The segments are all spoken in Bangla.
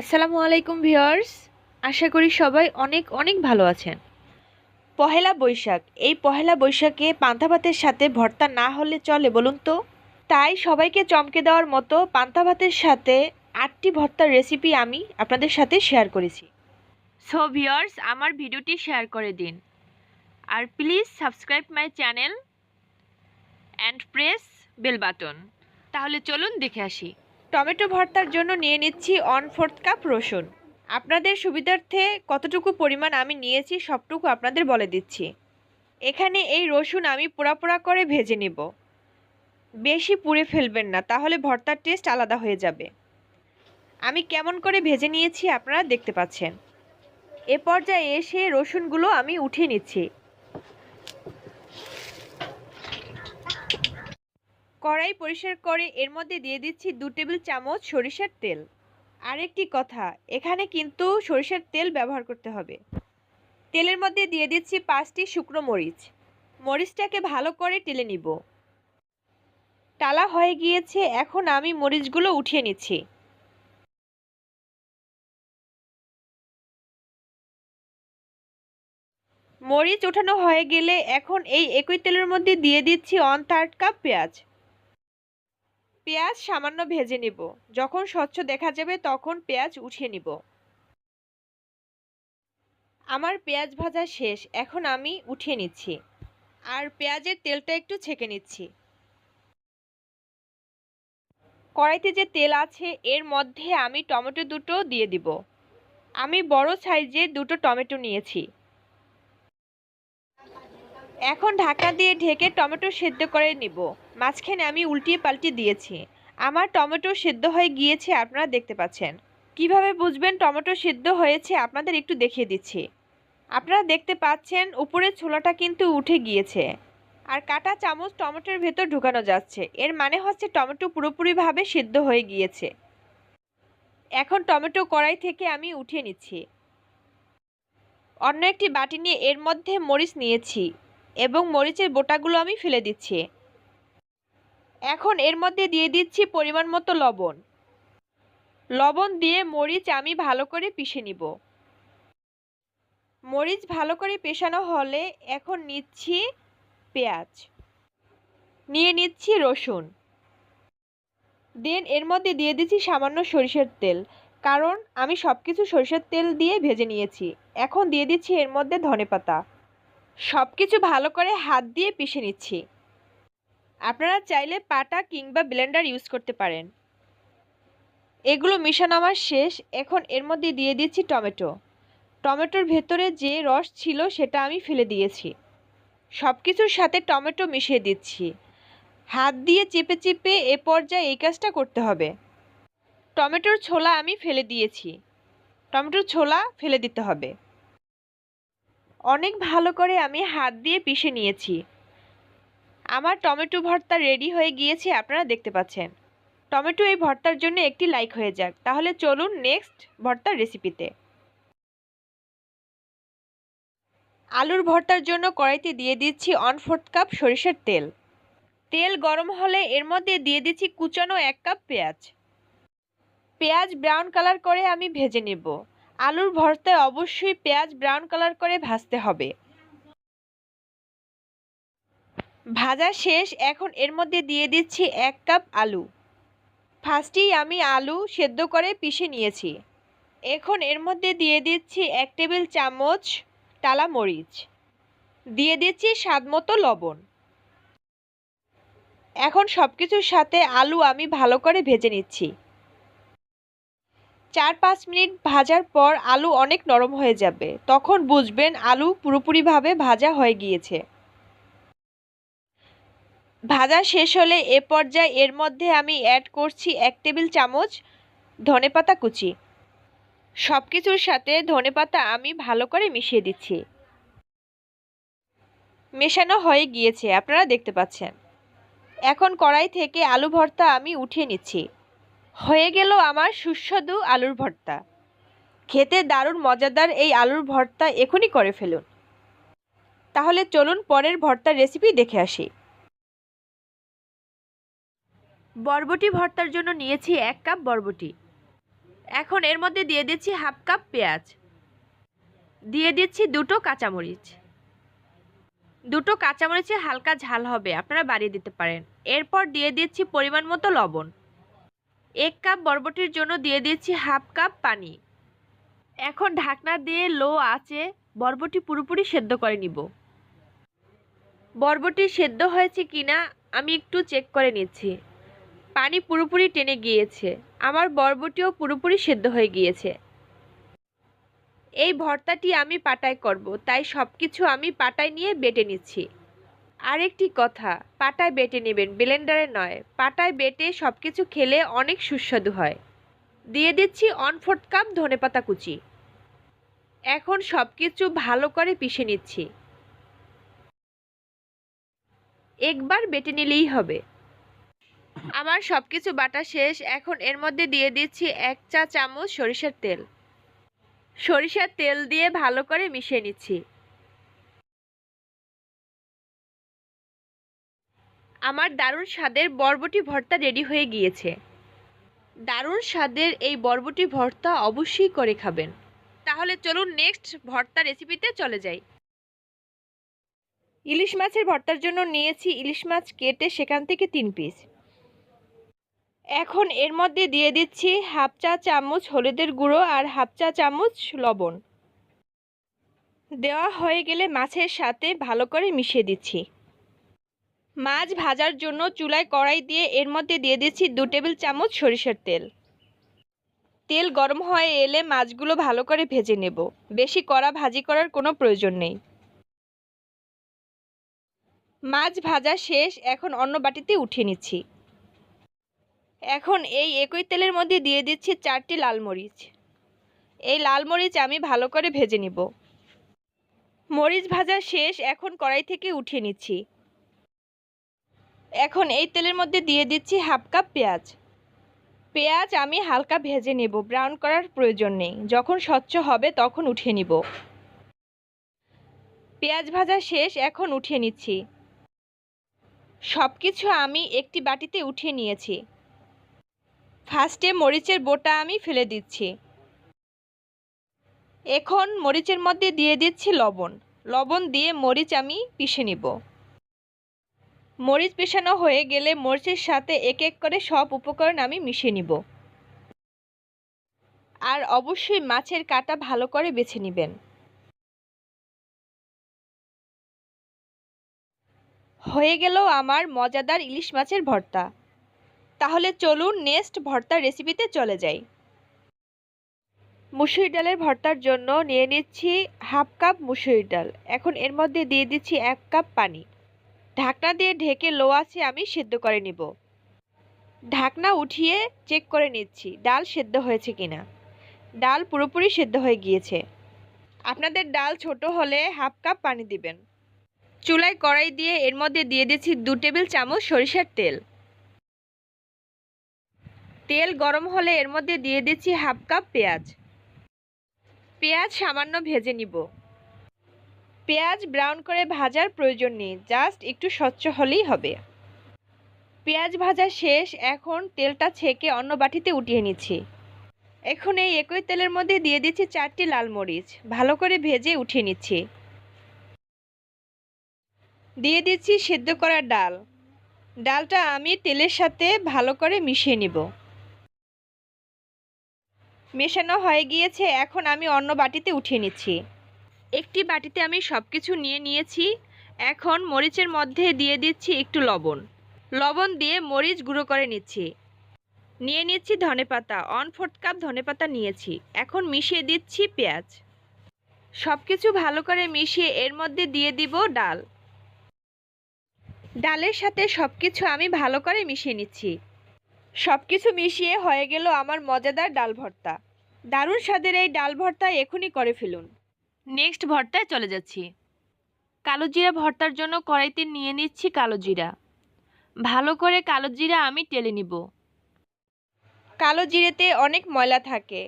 আসসালামু আলাইকুম ভিউয়ার্স। আশা করি সবাই অনেক অনেক ভালো আছেন। পহেলা বৈশাখ। এই পহেলা বৈশাখে পান্তা ভাতের সাথে ভর্তা না হলে চলে, বলুন তো? তাই সবাইকে চমকে দেওয়ার মতো পান্তা ভাতের সাথে আটটি ভর্তার রেসিপি আমি আপনাদের সাথে শেয়ার করেছি। সো ভিউয়ার্স, আমার ভিডিওটি শেয়ার করে দিন। আর please subscribe my channel and press bell button তাহলে চলুন দেখে আসি। টমেটো ভর্তার জন্য নিয়ে নিচ্ছি ওয়ান ফোর্থ কাপ রসুন। আপনাদের সুবিধার্থে কতটুকু পরিমাণ আমি নিয়েছি সবটুকু আপনাদের বলে দিচ্ছি। এখানে এই রসুন আমি পোড়া পোড়া করে ভেজে নেব। বেশি পুড়ে ফেলবেন না, তাহলে ভর্তার টেস্ট আলাদা হয়ে যাবে। আমি কেমন করে ভেজে নিয়েছি আপনারা দেখতে পাচ্ছেন। এ পর্যায়ে এসে রসুনগুলো আমি উঠিয়ে নিচ্ছি। কড়াই পরিষ্কার করে এর মধ্যে দিয়ে দিচ্ছি দু টেবিল চামচ সরিষার তেল। আরেকটি কথা, এখানে কিন্তু সরিষার তেল ব্যবহার করতে হবে। তেলের মধ্যে দিয়ে দিচ্ছি পাঁচটি শুকনো মরিচ। মরিচটাকে ভালো করে টেলে নিব। টালা হয়ে গিয়েছে, এখন আমি মরিচগুলো উঠিয়ে নিচ্ছি। মরিচ ওঠানো হয়ে গেলে এখন এই একই তেলের মধ্যে দিয়ে দিচ্ছি ওয়ান থার্ড কাপ পেঁয়াজ। পেঁয়াজ সামান্য ভেজে নিব। যখন স্বচ্ছ দেখা যাবে তখন পেঁয়াজ উঠিয়ে নিব। আমার পেঁয়াজ ভাজা শেষ, এখন আমি উঠিয়ে নিচ্ছি। আর পেঁয়াজের তেলটা একটু ছেঁকে নিচ্ছি। কড়াইতে যে তেল আছে, এর মধ্যে আমি টমেটো দুটো দিয়ে দিব। আমি বড় সাইজের দুটো টমেটো নিয়েছি। এখন ঢাকা দিয়ে ঢেকে টমেটো সেদ্ধ করে নিব। মাঝখানে আমি উল্টিয়ে পাল্টিয়ে দিয়েছি। আমার টমেটো সেদ্ধ হয়ে গিয়েছে, আপনারা দেখতে পাচ্ছেন। কীভাবে বুঝবেন টমেটো সেদ্ধ হয়েছে? আপনাদের একটু দেখিয়ে দিচ্ছি। আপনারা দেখতে পাচ্ছেন, উপরের ছোলাটা কিন্তু উঠে গিয়েছে। আর কাটা চামচ টমেটোর ভেতর ঢুকানো যাচ্ছে। এর মানে হচ্ছে টমেটো পুরোপুরিভাবে সিদ্ধ হয়ে গিয়েছে। এখন টমেটো কড়াই থেকে আমি উঠিয়ে নিচ্ছি। অন্য একটি বাটি নিয়ে এর মধ্যে মরিচ নিয়েছি এবং মরিচের বোটাগুলো আমি ফেলে দিচ্ছি। এখন এর মধ্যে দিয়ে দিচ্ছি পরিমাণ মতো লবণ। লবণ দিয়ে মরিচ আমি ভালো করে পিষে নিব। মরিচ ভালো করে পেশানো হলে এখন নিচ্ছি পেঁয়াজ। নিয়ে নিচ্ছি রসুন। দেন এর মধ্যে দিয়ে দিচ্ছি সামান্য সরিষার তেল। কারণ আমি সব কিছু সরিষার তেল দিয়ে ভেজে নিয়েছি। এখন দিয়ে দিচ্ছি এর মধ্যে ধনেপাতা। সব কিছু ভালো করে হাত দিয়ে পিষে নিচ্ছি। আপনারা চাইলে পাটা কিংবা ব্লেন্ডার ইউজ করতে পারেন। এগুলো মিশানো আমার শেষ। এখন এর মধ্যে দিয়ে দিচ্ছি টমেটো। টমেটোর ভেতরে যে রস ছিল সেটা আমি ফেলে দিয়েছি। সব কিছুর সাথে টমেটো মিশিয়ে দিচ্ছি। হাত দিয়ে চেপে চেপে এ পর্যায়ে এই কাজটা করতে হবে। টমেটোর ছোলা আমি ফেলে দিয়েছি। টমেটোর ছোলা ফেলে দিতে হবে। অনেক ভালো করে আমি হাত দিয়ে পিষে নিয়েছি। আমার টমেটো ভর্তা রেডি হয়ে গিয়েছে, আপনারা দেখতে পাচ্ছেন। টমেটো এই ভর্তার জন্য একটি লাইক হয়ে যাক। তাহলে চলুন নেক্সট ভর্তার রেসিপিতে আলুর ভর্তার জন্য কড়াইতে দিয়ে দিচ্ছি ওয়ান ফোর্থ কাপ সরিষার তেল। তেল গরম হলে এর মধ্যে দিয়ে দিচ্ছি কুচানো এক কাপ পেঁয়াজ। পেঁয়াজ ব্রাউন কালার করে আমি ভেজে নেব। আলুর ভর্তায় অবশ্যই পেঁয়াজ ব্রাউন কালার করে ভাজতে হবে। ভাজা শেষ, এখন এর মধ্যে দিয়ে দিচ্ছি এক কাপ আলু। ফার্স্টেই আমি আলু সেদ্ধ করে পিষে নিয়েছি। এখন এর মধ্যে দিয়ে দিচ্ছি এক টেবিল চামচ টালা মরিচ। দিয়ে দিচ্ছি স্বাদ মতো লবণ। এখন সব কিছুর সাথে আলু আমি ভালো করে ভেজে নিচ্ছি। চার পাঁচ মিনিট ভাজার পর আলু অনেক নরম হয়ে যাবে। তখন বুঝবেন আলু পুরোপুরিভাবে ভাজা হয়ে গিয়েছে। ভাজা শেষ হলে এ পর্যায়ে এর মধ্যে আমি অ্যাড করছি এক টেবিল চামচ ধনেপাতা কুচি। সব কিছুর সাথে ধনেপাতা আমি ভালো করে মিশিয়ে দিচ্ছি। মেশানো হয়ে গিয়েছে, আপনারা দেখতে পাচ্ছেন। এখন কড়াই থেকে আলু ভর্তা আমি উঠিয়ে নিচ্ছি। হয়ে গেল আমার সুস্বাদু আলুর ভর্তা। খেতে দারুণ মজাদার এই আলুর ভর্তা এখনই করে ফেলুন। তাহলে চলুন পরের ভর্তার রেসিপি দেখে আসি। বরবটি ভর্তার জন্য নিয়েছি এক কাপ বরবটি। এখন এর মধ্যে দিয়ে দিচ্ছি হাফ কাপ পেঁয়াজ। দিয়ে দিচ্ছি দুটো কাঁচামরিচ। দুটো কাঁচামরিচে হালকা ঝাল হবে, আপনারা বাড়িয়ে দিতে পারেন। এরপর দিয়ে দিচ্ছি পরিমাণ মতো লবণ। এক কাপ বরবটির জন্য দিয়ে দিচ্ছি হাফ কাপ পানি। এখন ঢাকনা দিয়ে লো আছে বরবটি পুরোপুরি সেদ্ধ করে নিব। বরবটি সেদ্ধ হয়েছে কিনা আমি একটু চেক করে নিচ্ছি। পানি পুরোপুরি টেনে গিয়েছে। আমার বরবটিও পুরোপুরি সেদ্ধ হয়ে গিয়েছে। এই ভর্তাটি আমি পাটায় করব, তাই সব কিছু আমি পাটায় নিয়ে বেটে নিচ্ছি। আরেকটি কথা, পাটায় বেটে নেবেন, ব্লেন্ডারে নয়। পাটায় বেটে সব কিছু খেলে অনেক সুস্বাদু হয়। দিয়ে দিচ্ছি অন ফোর্থ কাপ ধনেপাতা কুচি। এখন সব কিছু ভালো করে পিষে নিচ্ছি। একবার বেটে নিলেই হবে। আমার সব কিছু বাটা শেষ, এখন এর মধ্যে দিয়ে দিচ্ছি এক চা চামচ সরিষার তেল। সরিষার তেল দিয়ে ভালো করে মিশিয়ে নিচ্ছি। আমার দারুণ স্বাদের বরবটি ভর্তা রেডি হয়ে গিয়েছে। দারুণ স্বাদের এই বরবটি ভর্তা অবশ্যই করে খাবেন। তাহলে চলুন নেক্সট ভর্তা রেসিপিতে চলে যাই। ইলিশ মাছের ভর্তার জন্য নিয়েছি ইলিশ মাছ কেটে সেখান থেকে তিন পিস। এখন এর মধ্যে দিয়ে দিচ্ছি হাফ চা চামচ হলুদের গুঁড়ো আর হাফ চা চামচ লবণ। দেওয়া হয়ে গেলে মাছের সাথে ভালো করে মিশিয়ে দিচ্ছি। মাছ ভাজার জন্য চুলায় কড়াই দিয়ে এর মধ্যে দিয়ে দিচ্ছি দু টেবিল চামচ সরিষার তেল। তেল গরম হয়ে এলে মাছগুলো ভালো করে ভেজে নেব। বেশি কড়া ভাজি করার কোনো প্রয়োজন নেই। মাছ ভাজা শেষ, এখন অন্য বাটিতে উঠিয়ে নিচ্ছি। এখন এই একই তেলের মধ্যে দিয়ে দিচ্ছি চারটি লাল মরিচ। এই লাল মরিচ আমি ভালো করে ভেজে নিব। মরিচ ভাজা শেষ, এখন কড়াই থেকে উঠিয়ে নিচ্ছি। এখন এই তেলের মধ্যে দিয়ে দিচ্ছি হাফ কাপ পেঁয়াজ। পেঁয়াজ আমি হালকা ভেজে নেব, ব্রাউন করার প্রয়োজন নেই। যখন স্বচ্ছ হবে তখন উঠিয়ে নিব। পেঁয়াজ ভাজা শেষ, এখন উঠিয়ে নিচ্ছি। সব কিছু আমি একটি বাটিতে উঠিয়ে নিয়েছি। ফার্স্টে মরিচের বোটা আমি ফেলে দিচ্ছি। এখন মরিচের মধ্যে দিয়ে দিচ্ছি লবণ। লবণ দিয়ে মরিচ আমি পিষে নিব। মরিচ পেশানো হয়ে গেলে মরিচের সাথে এক এক করে সব উপকরণ আমি মিশিয়ে নিব। আর অবশ্যই মাছের কাটা ভালো করে বেছে নেবেন। হয়ে গেল আমার মজাদার ইলিশ মাছের ভর্তা। তাহলে চলুন নেক্সট ভর্তার রেসিপিতে চলে যাই। মুসুরি ডালের ভর্তার জন্য নিয়ে নিচ্ছি হাফ কাপ মুসুরি ডাল। এখন এর মধ্যে দিয়ে দিচ্ছি এক কাপ পানি। ঢাকনা দিয়ে ঢেকে লো আছে আমি সেদ্ধ করে নিব। ঢাকনা উঠিয়ে চেক করে নিচ্ছি ডাল সেদ্ধ হয়েছে কিনা। ডাল পুরোপুরি সেদ্ধ হয়ে গিয়েছে। আপনাদের ডাল ছোট হলে হাফ কাপ পানি দিবেন। চুলায় কড়াই দিয়ে এর মধ্যে দিয়ে দিচ্ছি দু টেবিল চামচ সরিষার তেল। তেল গরম হলে এর মধ্যে দিয়ে দিচ্ছি হাফ কাপ পেঁয়াজ। পেঁয়াজ সামান্য ভেজে নিব। পেঁয়াজ ব্রাউন করে ভাজার প্রয়োজন নেই, জাস্ট একটু স্বচ্ছ হলেই হবে। পেঁয়াজ ভাজা শেষ, এখন তেলটা ছেঁকে অন্য বাটিতে উঠিয়ে নিচ্ছি। এখন এই একই তেলের মধ্যে দিয়ে দিচ্ছি চারটি লাল মরিচ, ভালো করে ভেজে উঠিয়ে নিচ্ছি। দিয়ে দিচ্ছি সেদ্ধ করা ডাল। ডালটা আমি তেলের সাথে ভালো করে মিশিয়ে নিব। মেশানো হয়ে গিয়েছে, এখন আমি অন্য বাটিতে উঠিয়ে নিচ্ছি। একটি বাটিতে আমি সব কিছু নিয়ে নিয়েছি। এখন মরিচের মধ্যে দিয়ে দিচ্ছি একটু লবণ। লবণ দিয়ে মরিচ গুঁড়ো করে নিচ্ছি। নিয়ে নিচ্ছি ধনেপাতা অন ফোর্থ কাপ ধনেপাতা নিয়েছি। এখন মিশিয়ে দিচ্ছি পেঁয়াজ। সব কিছু ভালো করে মিশিয়ে এর মধ্যে দিয়ে দিব ডাল। ডালের সাথে সব কিছু আমি ভালো করে মিশিয়ে নিচ্ছি। সব কিছু মিশিয়ে হয়ে গেল আমার মজাদার ডাল ভর্তা। দারুণ স্বাদের এই ডাল ভর্তা এখনই করে ফেলুন। নেক্সট ভর্তায় চলে যাচ্ছি। কালো জিরা ভর্তার জন্য কড়াইতে নিয়ে নিচ্ছি কালো জিরা। ভালো করে কালো জিরা আমি টেলে নিব। কালো জিরেতে অনেক ময়লা থাকে।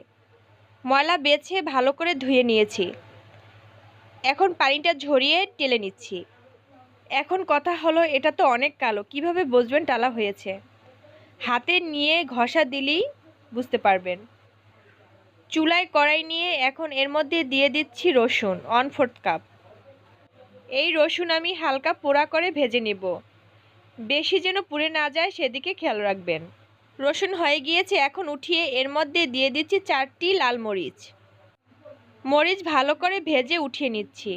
ময়লা বেছে ভালো করে ধুয়ে নিয়েছি। এখন পানিটা ঝরিয়ে টেলে নিচ্ছি। এখন কথা হলো এটা তো অনেক কালো কীভাবে বুঝবেন টালা হয়েছে? হাতে নিয়ে ঘষা দিলেই বুঝতে পারবেন। চুলায় কড়াই নিয়ে এখন এর মধ্যে দিয়ে দিচ্ছি রসুন ওয়ান ফোর্থ কাপ এই রসুন আমি হালকা পোড়া করে ভেজে নেব। বেশি যেন পুড়ে না যায় সেদিকে খেয়াল রাখবেন। রসুন হয়ে গিয়েছে, এখন উঠিয়ে এর মধ্যে দিয়ে দিচ্ছি চারটি লাল মরিচ। মরিচ ভালো করে ভেজে উঠিয়ে নিচ্ছি।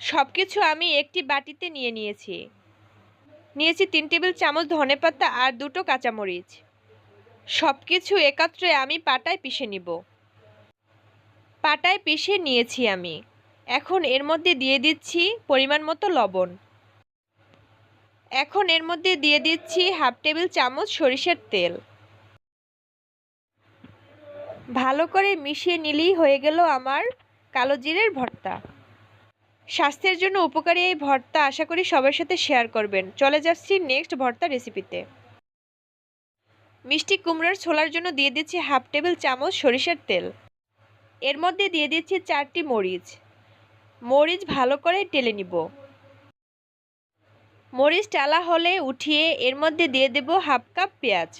সব কিছু আমি একটি বাটিতে নিয়ে নিয়েছি। নিয়েছি তিন টেবিল চামচ ধনেপাতা আর দুটো কাঁচামরিচ। সব কিছু একাত্রে আমি পাটায় পিষে নিব। পাটায় পিষে নিয়েছি আমি। এখন এর মধ্যে দিয়ে দিচ্ছি পরিমাণ মতো লবণ। এখন এর মধ্যে দিয়ে দিচ্ছি হাফ টেবিল চামচ সরিষার তেল। ভালো করে মিশিয়ে নিলেই হয়ে গেল আমার কালো জিরের ভর্তা। স্বাস্থ্যের জন্য উপকারী এই ভর্তা আশা করি সবার সাথে শেয়ার করবেন। চলে যাচ্ছি নেক্সট ভর্তা রেসিপিতে মিষ্টি কুমড়োর ছোলার জন্য দিয়ে দিচ্ছি হাফ টেবিল চামচ সরিষার তেল। এর মধ্যে দিয়ে দিচ্ছি চারটি মরিচ। মরিচ ভালো করে টেলে নিব। মরিচ টালা হলে উঠিয়ে এর মধ্যে দিয়ে দেব হাফ কাপ পেঁয়াজ।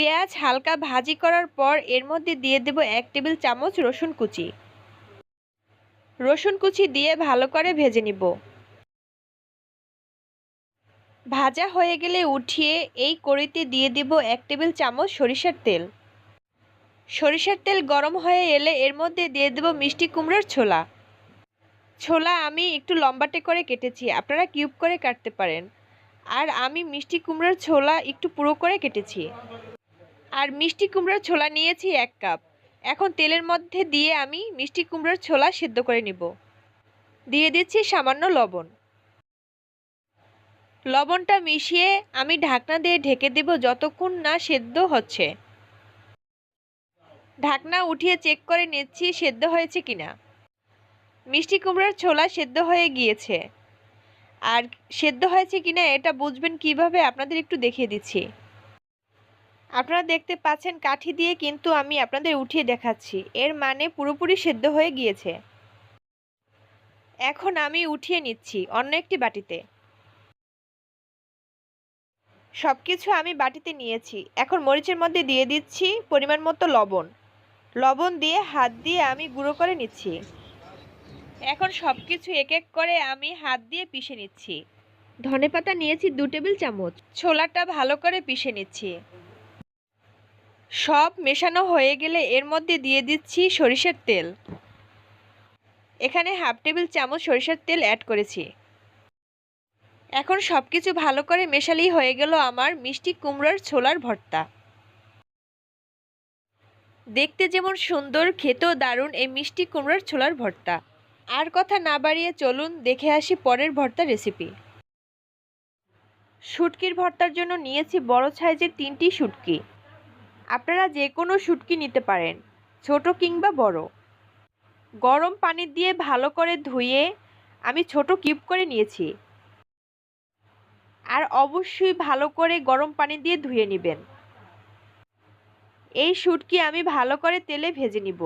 পেঁয়াজ হালকা ভাজি করার পর এর মধ্যে দিয়ে দেব এক টেবিল চামচ রসুন কুচি। রসুন কুচি দিয়ে ভালো করে ভেজে নিব। ভাজা হয়ে গেলে উঠিয়ে এই কড়িতে দিয়ে দিব এক টেবিল চামচ সরিষার তেল। সরিষার তেল গরম হয়ে এলে এর মধ্যে দিয়ে দেব মিষ্টি কুমড়োর ছোলা। ছোলা আমি একটু লম্বাটে করে কেটেছি, আপনারা কিউব করে কাটতে পারেন। আর আমি মিষ্টি কুমড়োর ছোলা একটু পুরো করে কেটেছি। আর মিষ্টি কুমড়োর ছোলা নিয়েছি এক কাপ। এখন তেলের মধ্যে দিয়ে আমি মিষ্টি কুমড়োর ছোলা সেদ্ধ করে নিব। দিয়ে দিচ্ছি সামান্য লবণ। লবণটা মিশিয়ে আমি ঢাকনা দিয়ে ঢেকে দেব যতক্ষণ না সেদ্ধ হচ্ছে। ঢাকনা উঠিয়ে চেক করে নিচ্ছি সেদ্ধ হয়েছে কিনা। মিষ্টি কুমড়োর ছোলা সেদ্ধ হয়ে গিয়েছে। আর সেদ্ধ হয়েছে কিনা এটা বুঝবেন কীভাবে আপনাদের একটু দেখিয়ে দিচ্ছি। আপনারা দেখতে পাচ্ছেন কাঠি দিয়ে কিন্তু আমি আপনাদের উঠিয়ে দেখাচ্ছি। এর মানে পুরোপুরি সেদ্ধ হয়ে গিয়েছে। এখন আমি উঠিয়ে নিচ্ছি অন্য একটি বাটিতে। সব কিছু আমি বাটিতে নিয়েছি। এখন মরিচের মধ্যে দিয়ে দিচ্ছি পরিমাণ মতো লবণ। লবণ দিয়ে হাত দিয়ে আমি গুঁড়ো করে নিচ্ছি। এখন সব কিছু এক এক করে আমি হাত দিয়ে পিষে নিচ্ছি। ধনেপাতা নিয়েছি দু টেবিল চামচ। ছোলাটা ভালো করে পিষে নিচ্ছি। সব মেশানো হয়ে গেলে এর মধ্যে দিয়ে দিচ্ছি সরিষার তেল। এখানে হাফ টেবিল চামচ সরিষার তেল অ্যাড করেছি। এখন সব কিছু ভালো করে মেশালেই হয়ে গেল আমার মিষ্টি কুমড়োর ছোলার ভর্তা। দেখতে যেমন সুন্দর, খেতেও দারুণ এই মিষ্টি কুমড়োর ছোলার ভর্তা। আর কথা না বাড়িয়ে চলুন, দেখে আসি পরের ভর্তা রেসিপি শুটকির ভর্তার জন্য নিয়েছি বড় সাইজের তিনটি শুটকি। আপনারা যে কোনো শুটকি নিতে পারেন, ছোট কিংবা বড়। গরম পানি দিয়ে ভালো করে ধুয়ে আমি ছোট কিউব করে নিয়েছি। আর অবশ্যই ভালো করে গরম পানি দিয়ে ধুয়ে নেবেন। এই শুটকি আমি ভালো করে তেলে ভেজে নিব।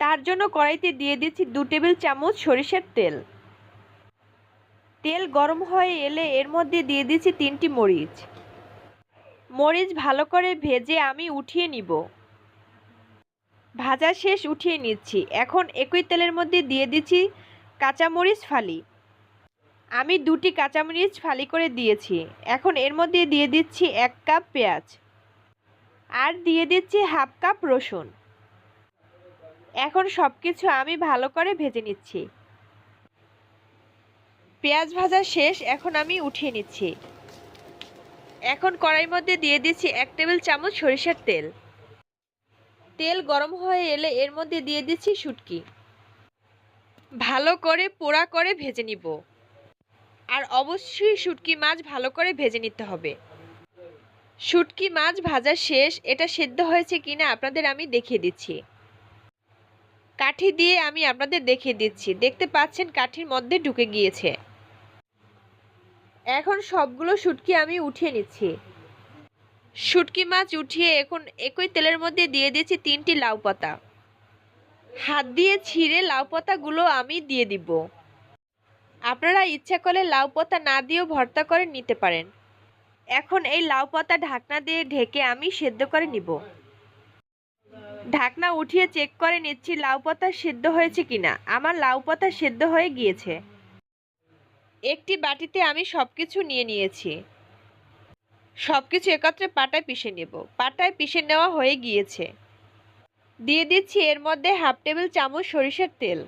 তার জন্য কড়াইতে দিয়ে দিচ্ছি দু টেবিল চামচ সরিষার তেল। তেল গরম হয়ে এলে এর মধ্যে দিয়ে দিচ্ছি তিনটি মরিচ। মরিচ ভালো করে ভেজে আমি উঠিয়ে নিব। ভাজা শেষ উঠিয়ে নিচ্ছি। এখন একই তেলের মধ্যে দিয়ে দিচ্ছি কাঁচামরিচ ফালি। আমি দুটি কাঁচামরিচ ফালি করে দিয়েছি। এখন এর মধ্যে দিয়ে দিচ্ছি এক কাপ পেঁয়াজ। আর দিয়ে দিচ্ছি হাফ কাপ রসুন। এখন সব কিছু আমি ভালো করে ভেজে নিচ্ছি। পেঁয়াজ ভাজা শেষ, এখন আমি উঠিয়ে নিচ্ছি। এখন কড়াইর মধ্যে দিয়ে দিচ্ছি এক টেবিল চামচ সরিষার তেল। তেল গরম হয়ে এলে এর মধ্যে দিয়ে দিচ্ছি শুটকি। ভালো করে পোড়া করে ভেজে নিব। আর অবশ্যই শুটকি মাছ ভালো করে ভেজে নিতে হবে। শুটকি মাছ ভাজা শেষ, এটা সেদ্ধ হয়েছে কিনা আপনাদের আমি দেখিয়ে দিচ্ছি। কাঠি দিয়ে আমি আপনাদের দেখিয়ে দিচ্ছি। দেখতে পাচ্ছেন কাঠির মধ্যে ঢুকে গিয়েছে। এখন সবগুলো শুটকি আমি উঠিয়ে নিচ্ছি। শুটকি মাছ উঠিয়ে এখন একই তেলের মধ্যে দিয়ে দিয়েছি তিনটি লাউ পাতা। হাত দিয়ে ছিঁড়ে লাউ পাতাগুলো আমি দিয়ে দিব। আপনারা ইচ্ছা করলে লাউ পাতা না দিয়েও ভর্তা করে নিতে পারেন। এখন এই লাউ পাতা ঢাকনা দিয়ে ঢেকে আমি সেদ্ধ করে নিব। ঢাকনা উঠিয়ে চেক করে নিচ্ছি লাউ পাতা সেদ্ধ হয়েছে কিনা। আমার লাউ পাতা সেদ্ধ হয়ে গিয়েছে। একটি বাটিতে আমি সব কিছু নিয়ে নিয়েছি। সব কিছু একত্রে পাটায় পিষে নেব। পাটায় পিষে নেওয়া হয়ে গিয়েছে। দিয়ে দিচ্ছি এর মধ্যে হাফ টেবিল চামচ সরিষার তেল।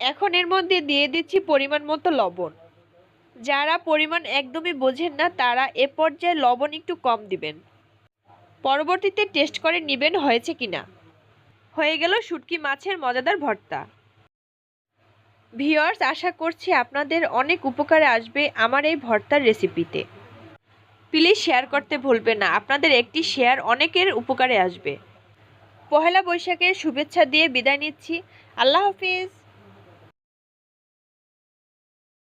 এখন এর মধ্যে দিয়ে দিচ্ছি পরিমাণ মতো লবণ। যারা পরিমাণ একদমই বোঝেন না, তারা এ পর্যায়ে লবণ একটু কম দিবেন। পরবর্তীতে টেস্ট করে নেবেন হয়েছে কিনা। হয়ে গেল শুটকি মাছের মজাদার ভর্তা। ভিওয়ার্স আশা করছি আপনাদের অনেক উপকারে আসবে আমার এই ভর্তার রেসিপিতে প্লিজ শেয়ার করতে ভুলবেন না, আপনাদের একটি শেয়ার অনেকের উপকারে আসবে। পহেলা বৈশাখের শুভেচ্ছা দিয়ে বিদায় নিচ্ছি। আল্লাহ হাফিজ।